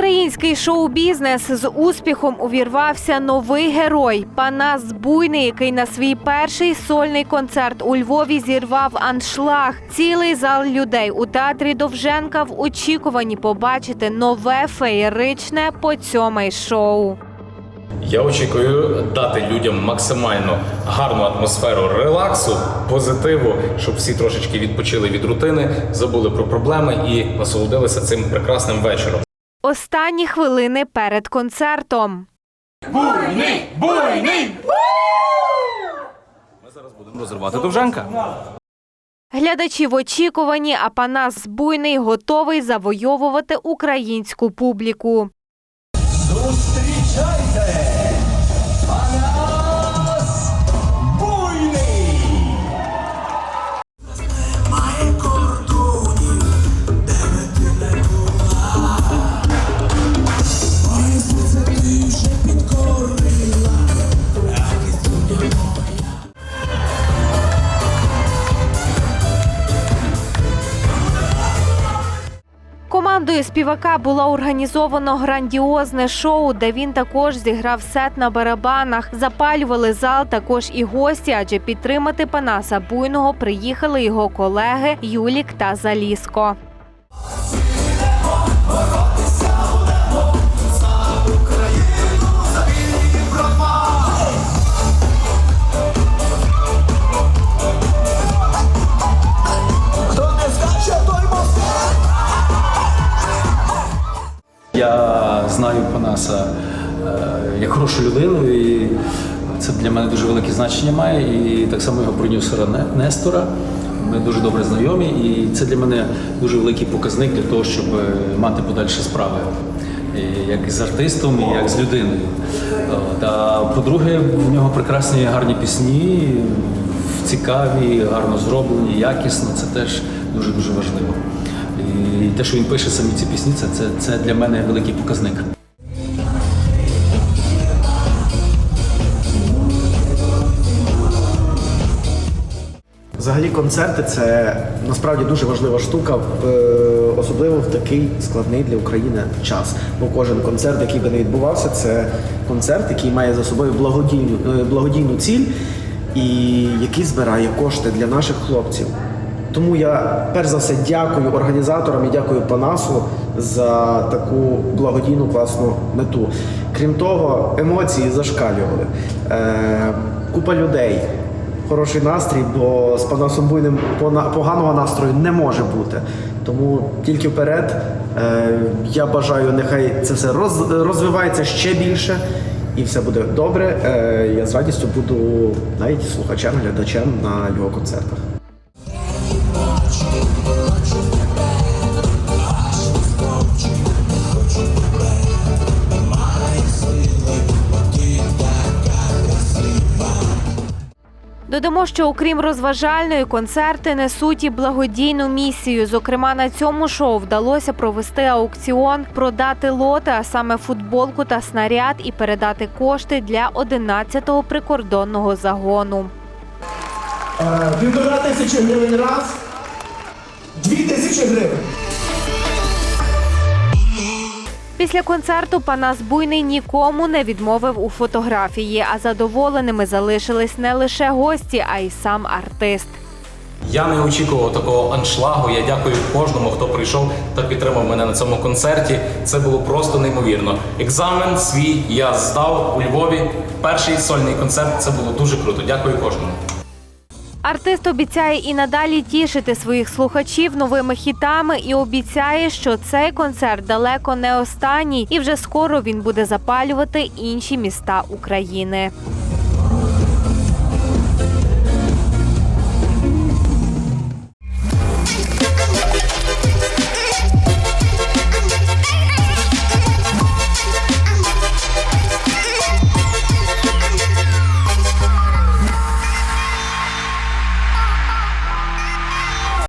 український шоу-бізнес з успіхом увірвався новий герой Панас Буйний, який на свій перший сольний концерт у Львові зірвав аншлаг. Цілий зал людей у театрі Довженка в очікуванні побачити нове феєричне поцьомай шоу. Я очікую дати людям максимально гарну атмосферу релаксу, позитиву, щоб всі трошечки відпочили від рутини, забули про проблеми і насолодилися цим прекрасним вечором. Останні хвилини перед концертом. Ми зараз будемо розривати довженка. Глядачі в очікуванні, а Панас Буйний готовий завойовувати українську публіку. Зустрічайте! Командою співака було організовано грандіозне шоу, де він також зіграв сет на барабанах. Запалювали зал також і гості, адже підтримати Панаса Буйного приїхали його колеги Юлік та Заліско. Я знаю Панаса е, як хорошу людину, і це для мене дуже велике значення має. І так само його продюсера Нестора. Ми дуже добре знайомі, і це для мене дуже великий показник для того, щоб е, мати подальші справи. І Як з артистом, і як з людиною. А по-друге, в нього прекрасні гарні пісні, цікаві, гарно зроблені, якісно. Це теж дуже дуже важливо. Те, що він пише самі ці пісні, це, це, це для мене великий показник. Взагалі концерти це насправді дуже важлива штука, е, особливо в такий складний для України час. Бо кожен концерт, який би не відбувався, це концерт, який має за собою благодійну, е, благодійну ціль і який збирає кошти для наших хлопців. Тому я перш за все дякую організаторам і дякую Панасу за таку благодійну класну мету. Крім того, емоції зашкалювали. Е, купа людей, хороший настрій, бо з Панасом Буйним поганого настрою не може бути. Тому тільки вперед. Е, я бажаю, нехай це все роз, розвивається ще більше і все буде добре. Е, я з радістю буду навіть слухачем, глядачем на його концертах. Додамо, що окрім розважальної, концерти несуть і благодійну місію. Зокрема, на цьому шоу вдалося провести аукціон, продати лоти, а саме футболку та снаряд, і передати кошти для 11-го прикордонного загону. Півтора тисячі гривень раз, дві тисячі гривень. Після концерту Панас Буйний нікому не відмовив у фотографії, а задоволеними залишились не лише гості, а й сам артист. Я не очікував такого аншлагу. Я дякую кожному, хто прийшов та підтримав мене на цьому концерті. Це було просто неймовірно. Екзамен свій я здав у Львові. Перший сольний концерт. Це було дуже круто. Дякую кожному. Артист обіцяє і надалі тішити своїх слухачів новими хітами і обіцяє, що цей концерт далеко не останній, і вже скоро він буде запалювати інші міста України.